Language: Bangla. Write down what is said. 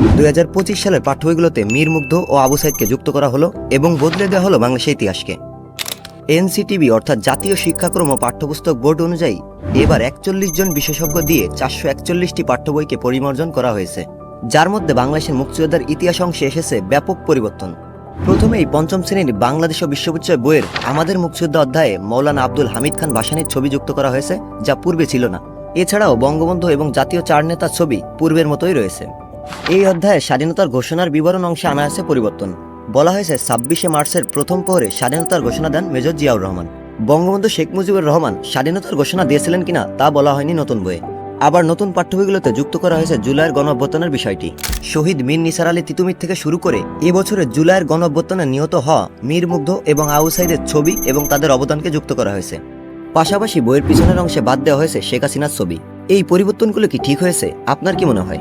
দুই হাজার পঁচিশ সালের পাঠ্য বইগুলোতে মীর মুগ্ধ ও আবু সাইদকে যুক্ত করা হলো এবং বদলে দেওয়া হলো বাংলাদেশের ইতিহাসকে। এনসিটিবি অর্থাৎ জাতীয় শিক্ষাক্রম ও পাঠ্যপুস্তক বোর্ড অনুযায়ী এবার একচল্লিশ জন বিশেষজ্ঞ দিয়ে চারশো একচল্লিশটি পাঠ্য বইকে পরিমার্জন করা হয়েছে, যার মধ্যে বাংলাদেশের মুক্তিযোদ্ধার ইতিহাস অংশে এসেছে ব্যাপক পরিবর্তন। প্রথমেই পঞ্চম শ্রেণির বাংলাদেশ ও বিশ্ববিদ্যালয় বইয়ের আমাদের মুক্তিযোদ্ধা অধ্যায়ে মৌলানা আব্দুল হামিদ খান ভাসানির ছবি যুক্ত করা হয়েছে, যা পূর্বে ছিল না। এছাড়াও বঙ্গবন্ধু এবং জাতীয় চার নেতার ছবি পূর্বের মতোই রয়েছে। এই অধ্যায়ে স্বাধীনতার ঘোষণার বিবরণ অংশে আনা আছে পরিবর্তন। বলা হয়েছে, ছাব্বিশে মার্চের প্রথম প্রহরে স্বাধীনতার ঘোষণা দেন মেজর জিয়াউর রহমান। বঙ্গবন্ধু শেখ মুজিবুর রহমান স্বাধীনতার ঘোষণা দিয়েছিলেন কিনা তা বলা হয়নি নতুন বইয়ে। আবার নতুন পাঠ্যবইগুলোতে যুক্ত করা হয়েছে জুলাইয়ের গণ বিষয়টি। শহীদ মীর নিসার আলী তিতুমির থেকে শুরু করে এবছরের জুলাইয়ের গণ নিহত হওয়া মীর মুগ্ধ এবং আউসাইদের ছবি এবং তাদের অবদানকে যুক্ত করা হয়েছে। পাশাপাশি বইয়ের পিছনের অংশে বাদ দেওয়া হয়েছে শেখ হাসিনার ছবি। এই পরিবর্তনগুলো কি ঠিক হয়েছে? আপনার কি মনে হয়?